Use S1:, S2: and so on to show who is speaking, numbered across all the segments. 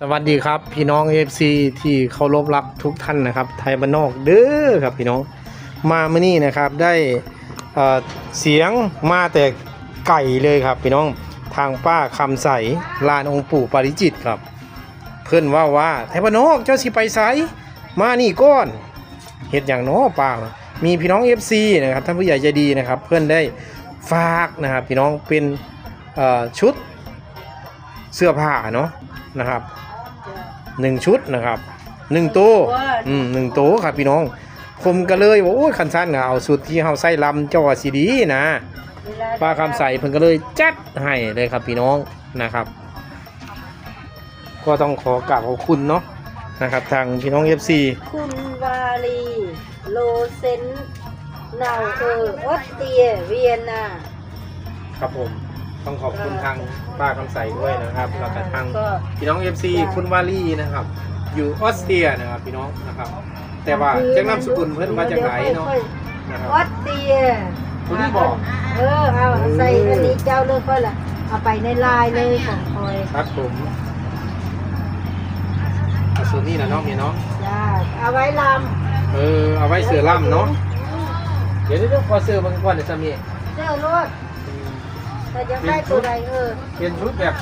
S1: สวัสดีครับพี่น้อง FC ที่เคารพรักทุกท่านนะครับ ไทยบ้านนอกเด้อครับพี่น้องมาเมื่อนี้นะครับได้เอ่อเสียงมาแต่ไก่เลยครับ พี่น้องทางป้าคำใสลานองค์ปู่ปาริจิตครับ เพื่อนว่าว่าไทยบ้านนอกเจ้าสิไปไสมานี่ก้อนเห็ดอย่างน้อป้ามีพี่น้อง FC นะครับท่านผู้ใหญ่ใจดีนะครับ เพื่อนได้ฝากนะครับพี่น้องเป็นชุดเสื้อผ้าเนาะนะครับ หนึ่งชุดนะครับหนึ่งโต๊ะอืมหนึ่งโต๊ะครับพี่น้อง ผมก็เลยว่าโอ้ยคันสั้นก็เอาสุดที่เฮาใส่ลำเจ้าว่าสีดีนะป้าคำใส่เพิ่นก็เลยจัดให้เลยครับพี่น้องนะครับ ก็ต้องขอกราบขอบคุณเนาะนะครับ ทางพี่น้อง FC
S2: คุณวาลีโลเซนเนาเออออสเตรียเวียนนา
S1: ครับผม ต้องขอบคุณทางป้าคำใสด้วยนะครับแล้วก็ทาง
S2: ก็
S1: พี่น้อง FC คุณวาลีนะครับ อยู่ออสเตรียนะครับพี่น้องนะครับ แต่ว่าจังนามสกุลเพิ่นมาจากไหนเนาะนะครับ
S2: ออสเตรีย
S1: คุณนี่บอก
S2: เออเอาใส่อันนี้เจ้าเลยก็ละเอาไปในลายเลยของคอย
S1: ครับผมเอาส่วนนี้นะน้องเมียเนาะ
S2: จ้าเอาไว้ล
S1: เออเอาำไว้เสือล่ำเนาะเดี๋ยวนี้ต้องขอเสือบางก่อนเดี๋ยวจะมี
S2: เสื้อรถ แต่ยังได้ตัวใดเออ
S1: เป็นชุดแบบ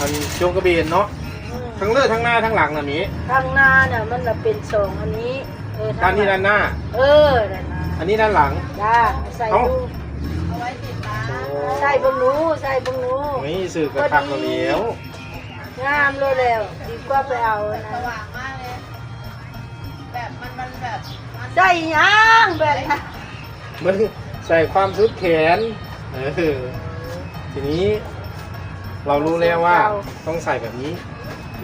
S1: มันโจงกระเบนเนาะ
S2: อืม
S1: ทั้งเลือดทั้งหน้าทั้งหลังนะหมี
S2: ข้างหน้าน่ะมันจะเป็นสองอันนี้ เออ
S1: ด้านนี้ด้านหน้า
S2: เออด้านหน้า
S1: อันนี้ด้านหลัง
S2: จ้าใส่
S1: เอ้า
S2: ดูใส่เบังหนูใส่เบังหนู
S1: นี่สื่อกระทักกระเหลียว
S2: งามเลยแล้วดีกว่าไปเอาอันนะ
S3: หวางมากเลยแบบมันมันแบบมัน
S2: ใส่ยางแบบนั้น
S1: มันใส่ความชุดแขน เออ ทีนี้เรารู้แล้วว่าต้องใส่แบบนี้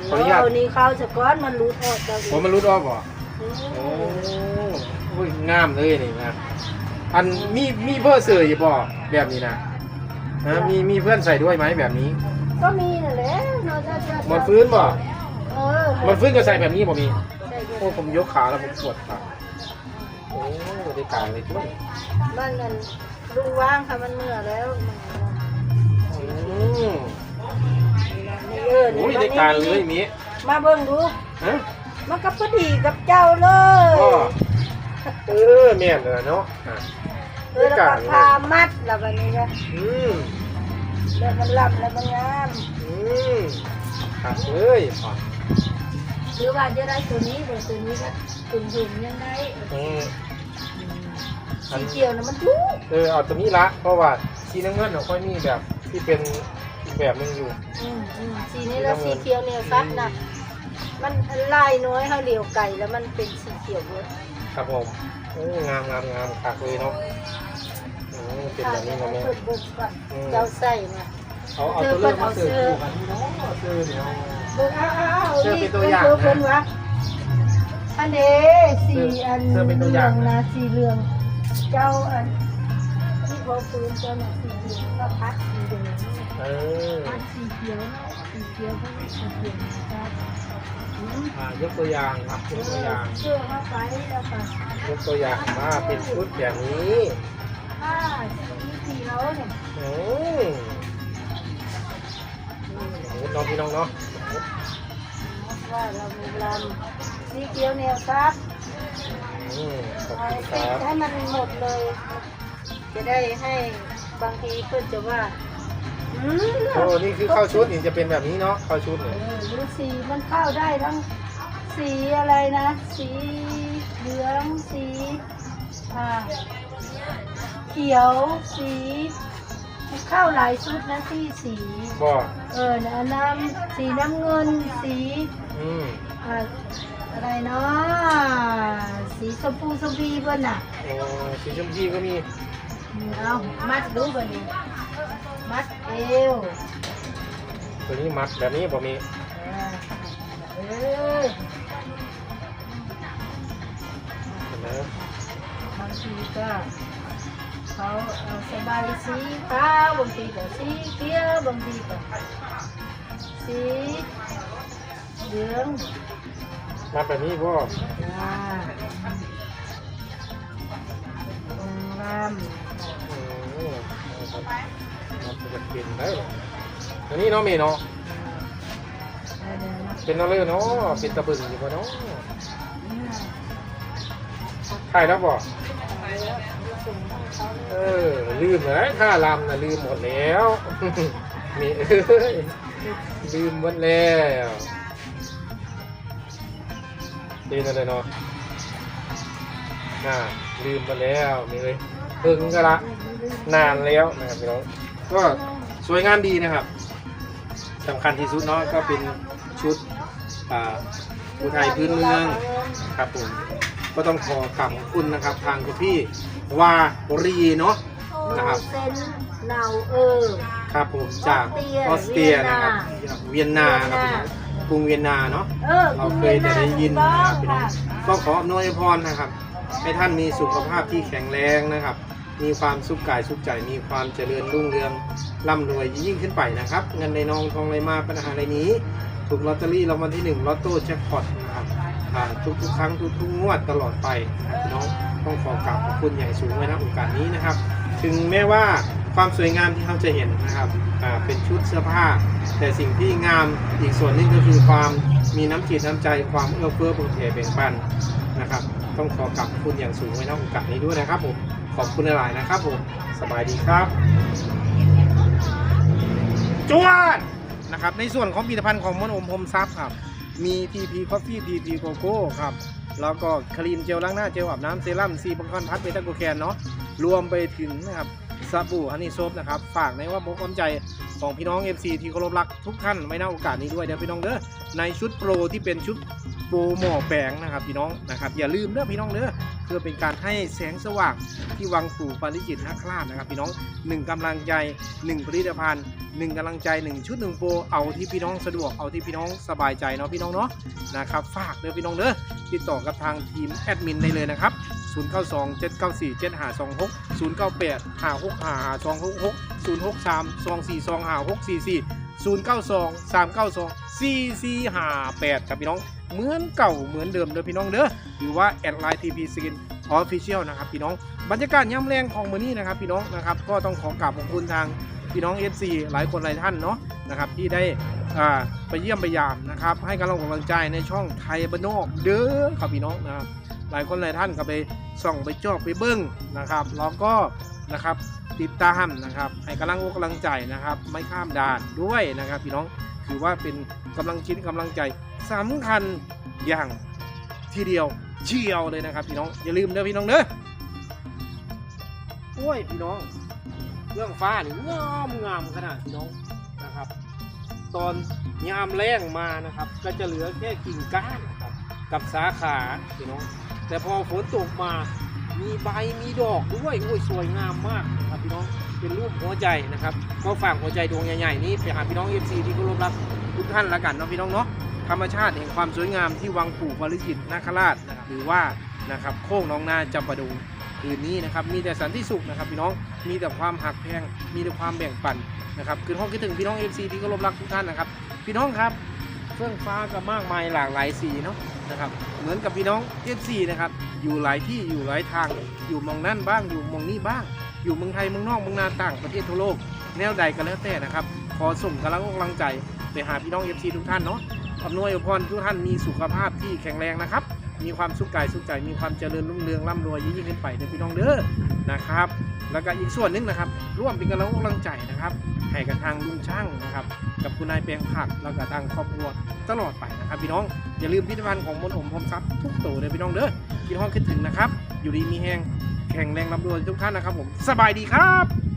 S1: ขออนุญาต
S2: เดี๋ยวนี้เขาสะก้อนมันรู้ทอดเรา
S1: ผมมันรุดออกบ่โอ้โหงามเลยนี่นะอันมีมีเพื่อเสืออยู่บ่แบบนี้นะฮะมีมีเพื่อนใส่ด้วยไหมแบบนี้
S2: ก็มีนั่นแหละเนาะจ้าจ้า
S1: หมดฟื้นบ่
S2: เออ
S1: หมดฟื้นก็ใส่แบบนี้บ่มี
S2: ใส่เย
S1: โอ้
S2: อะ
S1: ผมยกขาแล้วผมปวดขาโอ้ได้กลางเลยทุก
S2: มันนั่นลุงว่างค่ะมันเมื่อแล้วมัน
S1: อืม
S2: นี่ เออนี่
S1: โอ้ย
S2: มา
S1: ได้กลางเลยมี
S2: มาเบิ่งดู
S1: ฮะ
S2: มันก็พอดีกับเจ้าเลย
S1: ก็เออแม่นเลยเนาะอะ
S2: เออแล้วก็พามัดแล้ววันนี้ก็
S1: อืม
S2: แล้วมันลำแล้วมันงาม
S1: อืมขาดเลยอะ
S2: หรือว่าจะได้ตัวนี้เดี๋ยวตัวนี้ก็ถึงถึงยังไง
S1: อืม
S2: สีเขียวนะมันดู
S1: เออเอาตัวนี้ละเพราะว่าสีน้ำเงินเราค่อยมีแบบ ที่เป็นอีกแบบหนึงอยู่
S2: อืมอืมสีนี้แล้วสีเขียวเนี่ยซัดนะมันลายน้อยเขาเหลียวไก่แล้วมันเป็นสีเขียวเลย
S1: ครับผมโอ้งามงามงามคักเลยเนาะโอ้เป็นแบบนี้
S2: เา
S1: เนาะแม่
S2: เปิดบุกก่อนเจ้าใส่มา
S1: เอาเอาตัวเลือกมาเสิร์ฟคู่กันนี่เนาะเสิร์ฟเดี๋ยว
S2: เบิ่งเอาเอาเอา
S1: เสื้อเป็นตัวอย่างนะ
S2: เพิ่นวะอันเด้สีอัน
S1: เสื้อเป็นตัวอย่างนะ
S2: นะสีเหลือง เจ้าอัน ที่เขาปืนเจ้าน่ะสีเหลืองก็พัดสีเหลือง
S1: เออ
S2: พัดสีเขียวเนาะสีเขียวก็สีเขียวนะครับอืม
S1: อ่ายกตัวอย่างครับยกตัวอย่าง
S2: เสื้อเข้าไปแล้วก็
S1: ยกตัวอย่างมาเป็นชุดแบบนี้
S2: ผ้าสีเขียวเนี่ย
S1: อืมโอ้น้องพี่น้องเนาะ
S2: ว่าเรามีลำสีเขียวแนวซับ
S1: อืมขอบ
S2: ให้
S1: คุณครับ
S2: ให้มันหมดเลย จะได้ให้บางทีเพื่อนจะว่าอืม
S1: โอ้นี่คือเข้าชุดนี่จะเป็นแบบนี้เนาะเข้าชุด
S2: เอ
S1: เนี่ย
S2: อดูสีมันเข้าได้ทั้งสีอะไรนะ สีเหลืองสีอ่าเขียวสีมันเข้าหลายชุดนะที่สี
S1: บ่
S2: เออนะน้ำสีน้ำเงินสี
S1: อืม
S2: อ่าอะไรเนาะสีชมพูชมพีเพื่อนน่ะ
S1: โอ้สีชมพูก็มี
S2: เอามัดดูเพื่อนนี่มัดเอว
S1: ตัวนี้มัดแบบนี้บ่มี
S2: อ่าเออ
S1: เห็นไหม
S2: บางทีก็เขาเอาสบายสีขาวบางทีก็สีเขียวบางทีก็สีเหลือง
S1: มัดแบบนี้บ่
S2: อ่า ลำ
S1: อืมมันจะเป็นได้อันนี้เนาะเมย์เนาะ
S2: เดี๋ยวน
S1: เป็นอะไรเนาะเป็นตะบึงอยู่ปะเนาะถ่ายแล้วบอกเออลืมเลยท่ารำนะลืมหมดแล้วมีเอ้ยลืมหมดแล้วดีนะเลยเนาะน่าลืมหมดแล้วมีเลย เพิ่งก็ละนานแล้วนะครับพี่น้องก็สวยงามดีนะครับสำคัญที่สุดเนาะก็เป็นชุดอ่าภูไทยพื้นเมืองครับผมก็ต้องขอขอบคุณนะครับ ทางคุณพี่วารีเนาะนะครับ
S2: เซนเนาเออ
S1: ครับผมจากอ
S2: อ
S1: อ
S2: อ
S1: ส
S2: ส
S1: เต
S2: เตรี
S1: รีย
S2: ย
S1: นะครับเวียนนาครับพี่น้องกรุงเวียนนาเนาะ
S2: เออ
S1: เราเคยแต่ได้ยินนะครับพี่น้อง
S2: ค่ะ
S1: ก็ขออำนวยพรนะครับ ให้ท่านมีสุขภาพที่แข็งแรงนะครับ มีความสุขกายสุขใจ มีความเจริญรุ่งเรืองร่ำรวยยิ่งขึ้นไปนะครับ เงินในนองทองไหลมาปัญหาอะไรนี้ ถูกลอตเตอรี่รางวัลที่หนึ่งลอตโต้แจ็คพอตนะครับทุกๆครั้งทุกๆงวดตลอดไปน้องต้องขอกราบขอบคุณอย่างสูงไว้นะโอกาสนี้นะครับ ถึงแม้ว่าความสวยงามที่เราจะเห็นนะครับเป็นชุดเสื้อผ้า แต่สิ่งที่งามอีกส่วนหนึงก็คือความมีน้ำจิตน้ำใจความเอื้อเฟื้อเผื่อแผ่แบ่งปัน นะครับ ต้องขอกราบขอบคุณอย่างสูงไว้ณโอกาสนี้ด้วยนะครับผมขอบคุณหลายๆนะครับผมสบายดีครับจวดนะครับในส่วนของผลิตภัณฑ์ของมนอมพรมซับครับ มี TP Coffee TP Coco ครับแล้วก็คลีนเจลล้างหน้าเจลอาบน้ำเซรั่มซีบังคอนพัดเบต้าโกแคนเนาะรวมไปถึงนะครับสบู่ฮันนี่โซฟนะครับฝากในว่าบกความใจของพี่น้อง FC ที่เคารพรักทุกท่านไว้ณโอกาสนี้ด้วยเดี๋ยวพี่น้องเด้อในชุดโปรที่เป็นชุด โปรหมอแปลงนะครับพี่น้องนะครับอย่าลืมเด้อพี่น้องเด้อเพื่อเป็นการให้แสงสว่างที่วังปู่ปาริจิตนาคราชนะครับ พี่น้องหนึ่งกำลังใจหนึ่งผลิตภัณฑ์หนึ่งกำลังใจหนึ่งชุดหนึ่งโปรเอาที่พี่น้องสะดวกเอาที่พี่น้องสบายใจเนาะพี่น้องเนาะนะครับฝากเด้อพี่น้องเด้อติดต่อกับทางทีมแอดมินได้เลยนะครับ092 794 7526 098 565 266 063 242 5644 092 392 4458 ครับพี่น้อง เหมือนเก่าเหมือนเดิมเด้อพี่น้องเด้อหรือว่าแอดไลน์ทีพีสกินออฟฟิเชียลนะครับพี่น้องบรรยากาศย่ำแรงของมือนี้นะครับพี่น้องนะครับก็ต้องขอกราบขอบคุณทางพี่น้อง FC หลายคนหลายท่านเนาะนะครับที่ได้ไปเยี่ยมไปยามนะครับให้กำลังกำลังใจในช่องไทยบ้านนอกเด้อครับพี่น้องนะครับหลายคนหลายท่านก็ไปส่องไปจอบไปเบิ้งนะครับแล้วก็นะครับติดตามนะครับให้กำลังอกกำลังใจนะครับ ไม่ข้ามด่านด้วยนะครับพี่น้อง ถือว่าเป็นกำลังชิ้นกำลังใจสำคัญอย่างทีเดียวเชียวเลยนะครับพี่น้องอย่าลืมเด้อพี่น้องเด้อโอ้ยพี่น้องเรื่องฟ้านี่งามงามขนาดพี่น้องนะครับ ตอนยามแรงมานะครับ ก็จะเหลือแค่กิ่งก้านครับกับสาขาพี่น้อง แต่พอฝนตกมามีใบมีดอกด้วยโอ้ยสวยงามมากนะครับพี่น้อง เป็นรูปหัวใจนะครับก็ฝากหัวใจดวงใหญ่ๆนี้ไปหาพี่น้องเอฟซีที่เคารพรักทุกท่านละกันเนาะพี่น้องเนาะธรรมชาติแห่งความสวยงามที่วังปู่ปาริจิตนาคราชนะครับหรือว่านะครับโค้งน้องนาจำปาดูคืนนี้นะครับมีแต่สันติสุขนะครับพี่น้องมีแต่ความหักแพงมีแต่ความแบ่งปันนะครับคืนห้องคิดถึงพี่น้อง FC ที่เคารพรักทุกท่านนะครับพี่น้องครับเฟื่องฟ้าก็มากมายหลากหลายสีเนาะนะครับเหมือนกับพี่น้อง FC นะครับอยู่หลายที่อยู่หลายทางอยู่มองนั่นบ้างอยู่มองนี่บ้าง อยู่เมืองไทยเมืองนอกเมืองนาต่างประเทศทั่วโลก แนวใดก็แล้วแต่นะครับ ขอส่งกำลังอกกำลังใจไปหาพี่น้อง FC ทุกท่านเนาะอำนวยอวยพรทุกท่านมีสุขภาพที่แข็งแรงนะครับ มีความสุขกายสุขใจ มีความเจริญรุ่งเรืองร่ำรวยยิ่งขึ้นไปเด้อพี่น้องเด้อนะครับ แล้วก็อีกส่วนนึงนะครับ ร่วมเป็นกำลังอกกำลังใจนะครับให้กับทางลุงช่างนะครับ กับคุณนายแปลงผักแล้วก็ทางครอบครัวตลอดไปนะครับพี่น้องอย่าลืมพิพิธภัณฑ์ของมนต์อมพรมทรัพย์ทุกตัวเลยพี่น้องเด้อพี่น้องคิดถึงนะครับ อยู่ดีมีแห้ง ข็งแรงร่ำรวยทุกท่านนะครับผมสบายดีครับ